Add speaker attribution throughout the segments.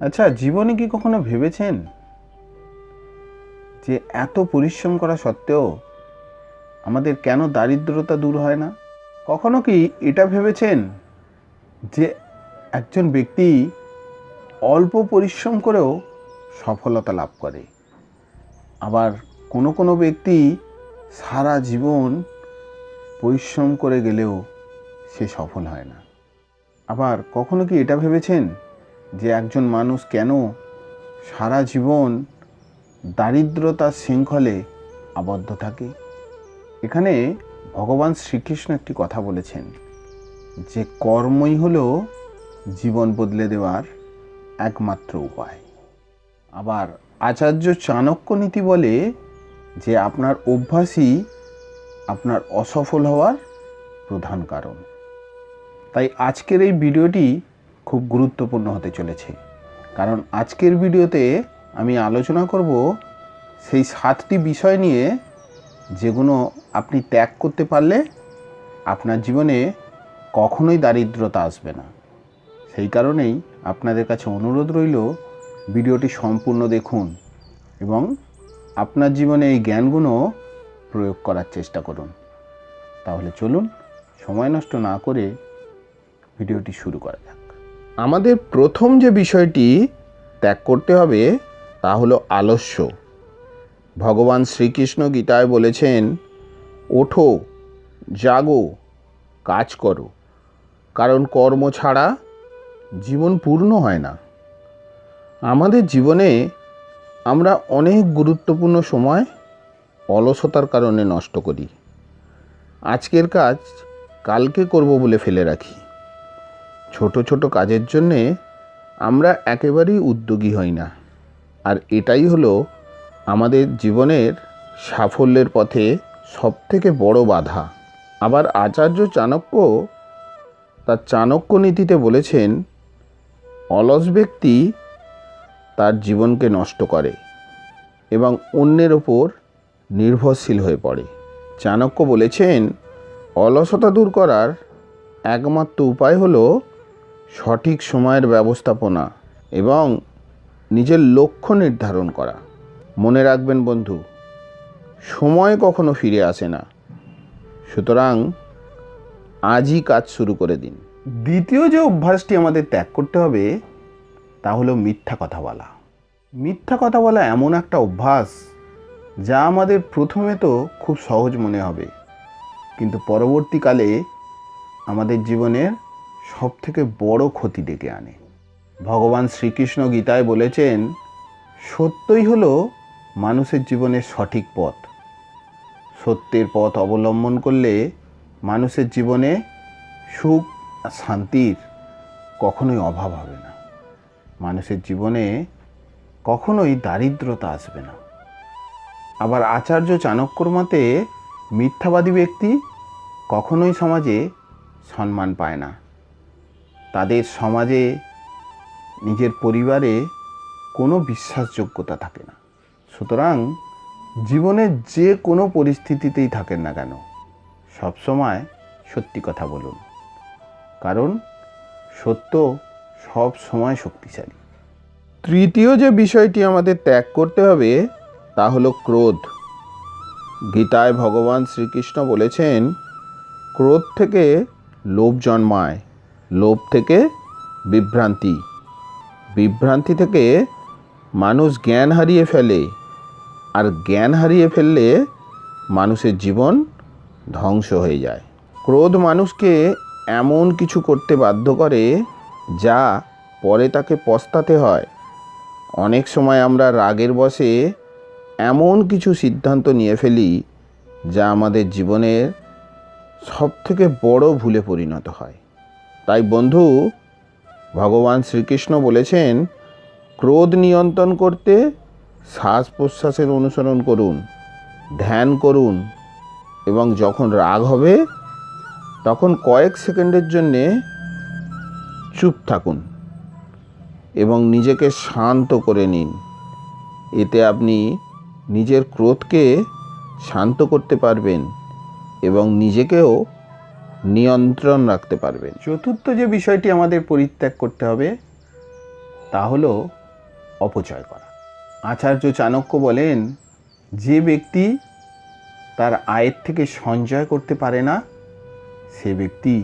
Speaker 1: আচ্ছা জীবনে কি কখনো ভেবেছেন যে এত পরিশ্রম করা সত্ত্বেও আমাদের কেন দারিদ্রতা দূর হয় না? কখনো কি এটা ভেবেছেন যে একজন ব্যক্তি অল্প পরিশ্রম করেও সফলতা লাভ করে? আবার কোনো কোনো ব্যক্তি সারা জীবন পরিশ্রম করে গেলেও সে সফল হয় না। আবার কখনো কি এটা ভেবেছেন যে একজন মানুষ কেন সারা জীবন দারিদ্রতার শৃঙ্খলে আবদ্ধ থাকে? এখানে ভগবান শ্রীকৃষ্ণ একটি কথা বলেছেন যে কর্মই হলো জীবন বদলে দেওয়ার একমাত্র উপায়। আবার আচার্য চাণক্য নীতি বলে যে আপনার অভ্যাসই আপনার অসফল হওয়ার প্রধান কারণ। তাই আজকের এই ভিডিওটি খুব গুরুত্বপূর্ণ হতে চলেছে। কারণ আজকের ভিডিওতে আমি আলোচনা করব সেই সাতটি বিষয় নিয়ে যেগুলো আপনি ত্যাগ করতে পারলে আপনার জীবনে কখনোই দারিদ্রতা আসবে না। সেই কারণেই আপনাদের কাছে অনুরোধ রইল ভিডিওটি সম্পূর্ণ দেখুন এবং আপনার জীবনে এই জ্ঞানগুলো প্রয়োগ করার চেষ্টা করুন। তাহলে চলুন, সময় নষ্ট না করে ভিডিওটি শুরু করা যাক। আমাদের প্রথম যে বিষয়টি ত্যাগ করতে হবে তা হলো আলস্য। ভগবান শ্রীকৃষ্ণ গীতায় বলেছেন, ওঠো, জাগো, কাজ করো। কারণ কর্ম ছাড়া জীবন পূর্ণ হয় না। আমাদের জীবনে আমরা অনেক গুরুত্বপূর্ণ সময় অলসতার কারণে নষ্ট করি। আজকের কাজ কালকে করব বলে ফেলে রাখি। ছোট ছোট কাজের জন্যে আমরা একেবারেই উদ্যোগী হই না। আর এটাই হলো আমাদের জীবনের সাফল্যের পথে সবথেকে বড় বাধা। আবার আচার্য চাণক্য তার চাণক্য নীতিতে বলেছেন, অলস ব্যক্তি তার জীবনকে নষ্ট করে এবং অন্যের ওপর নির্ভরশীল হয়ে পড়ে। চাণক্য বলেছেন, অলসতা দূর করার একমাত্র উপায় হলো সঠিক সময়ের ব্যবস্থাপনা এবং নিজের লক্ষ্য নির্ধারণ করা। মনে রাখবেন বন্ধু, সময় কখনো ফিরে আসে না। সুতরাং আজই কাজ শুরু করে দিন। দ্বিতীয় যে অভ্যাসটি আমাদের ত্যাগ করতে হবে, তা হলো মিথ্যা কথা বলা। মিথ্যা কথা বলা এমন একটা অভ্যাস যা আমাদের প্রথমে তো খুব সহজ মনে হবে, কিন্তু পরবর্তীকালে আমাদের জীবনের সব থেকে বড় ক্ষতি ডেকে আনে। ভগবান শ্রীকৃষ্ণ গীতায় বলেছেন, সত্যই হলো মানুষের জীবনের সঠিক পথ। সত্যের পথ অবলম্বন করলে মানুষের জীবনে সুখ, শান্তির কখনোই অভাব হবে না। মানুষের জীবনে কখনোই দারিদ্রতা আসবে না। আবার আচার্য চাণক্যর মতে, মিথ্যাবাদী ব্যক্তি কখনোই সমাজে সম্মান পায় না। তাদের সমাজে নিজের পরিবারে কোনো বিশ্বাসযোগ্যতা থাকে না। সুতরাং জীবনের যে কোনো পরিস্থিতিতেই থাকেন না কেন সবসময় সত্যি কথা বলুন। কারণ সত্য সব সময় শক্তিশালী। তৃতীয় যে বিষয়টি আমাদের ত্যাগ করতে হবে, তা হলো ক্রোধ। গীতায় ভগবান শ্রীকৃষ্ণ বলেছেন, ক্রোধ থেকে লোভ জন্মায়। লোভ থেকে বিভ্রান্তি। বিভ্রান্তি থেকে মানুষ জ্ঞান হারিয়ে ফেলে। আর জ্ঞান হারিয়ে ফেললে মানুষের জীবন ধ্বংস হয়ে যায়। ক্রোধ মানুষকে এমন কিছু করতে বাধ্য করে যা পরে তাকে পস্তাতে হয়। অনেক সময় আমরা রাগের বশে এমন কিছু সিদ্ধান্ত নিয়ে ফেলি যা আমাদের জীবনের সবথেকে বড় ভুলে পরিণত হয়। তাই বন্ধু, ভগবান শ্রীকৃষ্ণ বলেছেন, ক্রোধ নিয়ন্ত্রণ করতে শ্বাস প্রশ্বাসের অনুসরণ করুন, ধ্যান করুন এবং যখন রাগ হবে, তখন কয়েক সেকেন্ডের জন্যে চুপ থাকুন এবং নিজেকে শান্ত করে নিন। এতে আপনি নিজের ক্রোধকে শান্ত করতে পারবেন এবং নিজেকেও নিয়ন্ত্রণ রাখতে পারবেন চতুর্থ যে বিষয়টি আমাদের পরিত্যাগ করতে হবে, তা হলো অপচয় করা। আচার্য চাণক্য বলেন, যে ব্যক্তি তার আয়ের থেকে সঞ্চয় করতে পারে না, সে ব্যক্তি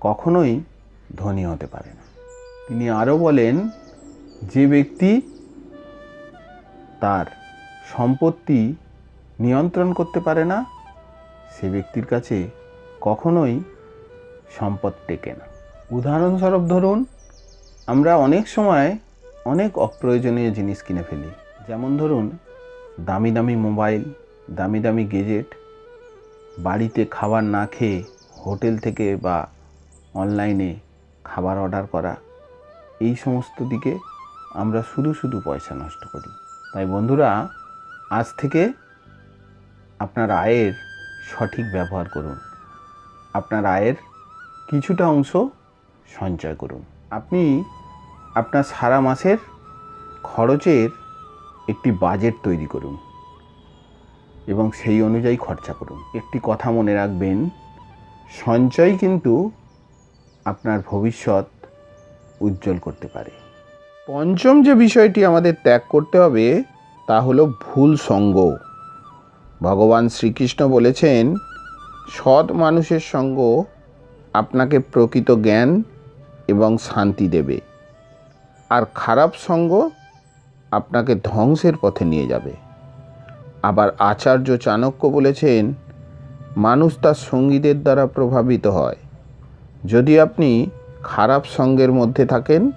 Speaker 1: কখনোই ধনী হতে পারে না। তিনি আরও বলেন, যে ব্যক্তি তার সম্পত্তি নিয়ন্ত্রণ করতে পারে না, সে ব্যক্তির কাছে কখনোই সম্পদ টেকে না। উদাহরণস্বরূপ ধরুন, আমরা অনেক সময় অনেক অপ্রয়োজনীয় জিনিস কিনে ফেলি। যেমন ধরুন, দামি দামি মোবাইল, দামি দামি গেজেট, বাড়িতে খাবার না খেয়ে হোটেল থেকে বা অনলাইনে খাবার অর্ডার করা। এই সমস্ত দিকে আমরা শুধু শুধু পয়সা নষ্ট করি। তাই বন্ধুরা, আজ থেকে আপনার আয়ের সঠিক ব্যবহার করুন। আপনার আয়ের কিছুটা অংশ সঞ্চয় করুন। আপনি আপনার সারা মাসের খরচের একটি বাজেট তৈরি করুন এবং সেই অনুযায়ী খরচা করুন। একটি কথা মনে রাখবেন, সঞ্চয় কিন্তু আপনার ভবিষ্যৎ উজ্জ্বল করতে পারে। পঞ্চম যে বিষয়টি আমাদের ত্যাগ করতে হবে, তা হলো ভুল সঙ্গ। ভগবান শ্রীকৃষ্ণ বলেছেন সৎ মানুষের সঙ্গ আপনাকে প্রকৃত জ্ঞান এবং শান্তি দেবে। আর খারাপ সঙ্গ আপনাকে ধ্বংসের পথে নিয়ে যাবে। আবার আচার্য চাণক্য বলেছেন, মানুষ তার সঙ্গীদের দ্বারা প্রভাবিত হয়। যদি আপনি খারাপ সঙ্গের মধ্যে থাকেন,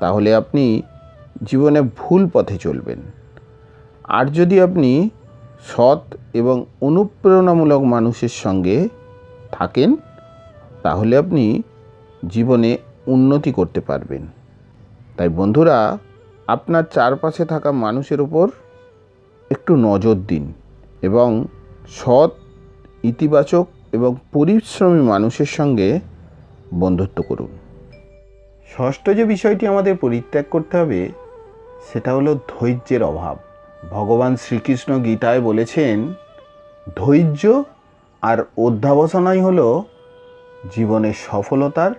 Speaker 1: তাহলে আপনি জীবনে ভুল পথে চলবেন। আর যদি আপনি সৎ এবং অনুপ্রেরণামূলক মানুষের সঙ্গে থাকেন, তাহলে আপনি জীবনে উন্নতি করতে পারবেন। তাই বন্ধুরা, আপনার চারপাশে থাকা মানুষের ওপর একটু নজর দিন এবং সৎ, ইতিবাচক এবং পরিশ্রমী মানুষের সঙ্গে বন্ধুত্ব করুন। ষষ্ঠ যে বিষয়টি আমাদের পরিত্যাগ করতে হবে, সেটা হলো ধৈর্যের অভাব। ভগবান শ্রীকৃষ্ণ গীতায় বলেছেন, ধৈর্য আর অধ্যাবসনাই হল জীবনের সফলতার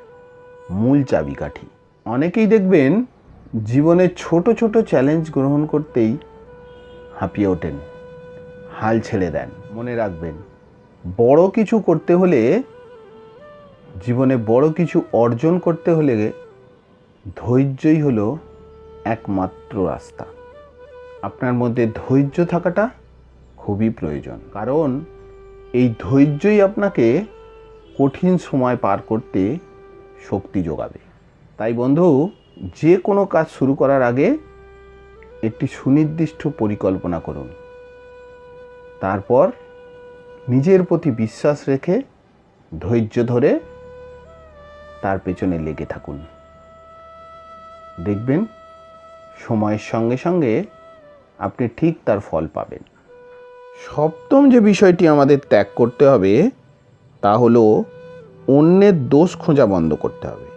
Speaker 1: মূল চাবিকাঠি। অনেকেই দেখবেন জীবনে ছোট ছোট চ্যালেঞ্জ গ্রহণ করতেই হাঁপিয়ে ওঠেন, হাল ছেড়ে দেন। মনে রাখবেন, বড় কিছু করতে হলে, জীবনে বড় কিছু অর্জন করতে হলে ধৈর্যই হলো একমাত্র রাস্তা। আপনার মধ্যে ধৈর্য থাকাটা খুবই প্রয়োজন। কারণ এই ধৈর্যই আপনাকে কঠিন সময় পার করতে শক্তি যোগাবে। তাই বন্ধু, যে কোনো কাজ শুরু করার আগে একটি সুনির্দিষ্ট পরিকল্পনা করুন। তারপর নিজের প্রতি বিশ্বাস রেখে ধৈর্য ধরে তার পেছনে লেগে থাকুন। দেখবেন, সময়ের সঙ্গে সঙ্গে আপনি ঠিক তার ফল পাবেন। সপ্তম যে বিষয়টি আমাদের ত্যাগ করতে হবে, তা হলো অন্যের দোষ খোঁজা বন্ধ করতে হবে।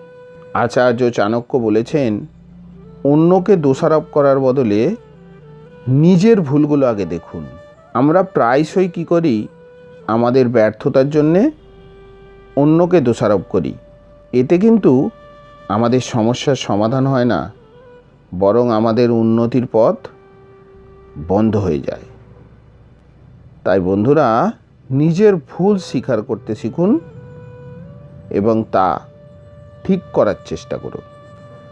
Speaker 1: আচার্য চাণক্য বলেছেন, অন্যকে দোষারোপ করার বদলে নিজের ভুলগুলো আগে দেখুন। আমরা প্রায়শই কী করি? আমাদের ব্যর্থতার জন্যে অন্যকে দোষারোপ করি। এতে কিন্তু আমাদের সমস্যার সমাধান হয় না, বরং আমাদের উন্নতির পথ বন্ধ হয়ে যায়। তাই বন্ধুরা, নিজের ভুল স্বীকার করতে শিখুন এবং তা ঠিক করার চেষ্টা করুন।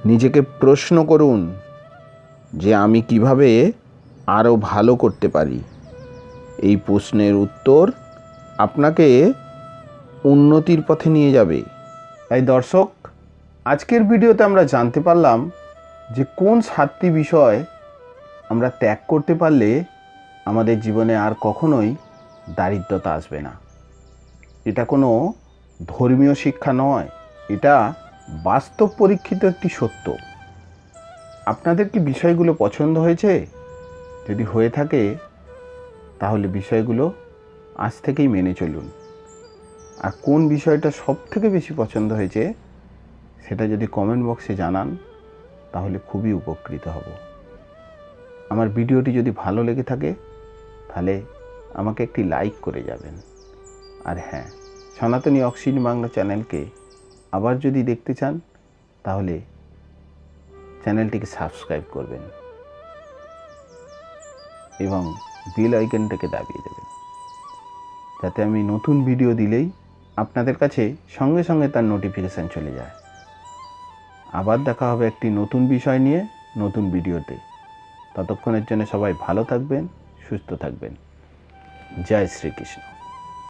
Speaker 1: নিজেকে প্রশ্ন করুন যে আমি কীভাবে আরও ভালো করতে পারি। এই প্রশ্নের উত্তর আপনাকে উন্নতির পথে নিয়ে যাবে। তাই দর্শক, আজকের ভিডিওতে আমরা জানতে পারলাম যে কোন সাতটি বিষয় আমরা ত্যাগ করতে পারলে আমাদের জীবনে আর কখনোই দারিদ্রতা আসবে না। এটা কোনো ধর্মীয় শিক্ষা নয়, এটা বাস্তব পরীক্ষিত একটি সত্য। আপনাদের কি বিষয়গুলো পছন্দ হয়েছে? যদি হয়ে থাকে, তাহলে বিষয়গুলো আজ থেকেই মেনে চলুন। আর কোন বিষয়টা সব থেকে বেশি পছন্দ হয়েছে, সেটা যদি কমেন্ট বক্সে জানান, তাহলে খুবই উপকৃত হব। আমার ভিডিওটি যদি ভালো লেগে থাকে, তাহলে আমাকে একটি লাইক করে যাবেন। আর হ্যাঁ সনাতনী অক্সিজেন বাংলা চ্যানেলকে আবার যদি দেখতে চান, তাহলে চ্যানেলটিকে সাবস্ক্রাইব করবেন এবং বেল আইকনটাকে দাবিয়ে দেবেন, যাতে আমি নতুন ভিডিও দিলেই আপনাদের কাছে সঙ্গে সঙ্গে তার নোটিফিকেশান চলে যায়। আবার দেখা হবে একটি নতুন বিষয় নিয়ে নতুন ভিডিওতে। ততক্ষণের জন্য সবাই ভালো থাকবেন সুস্থ থাকবেন। জয় শ্রীকৃষ্ণ।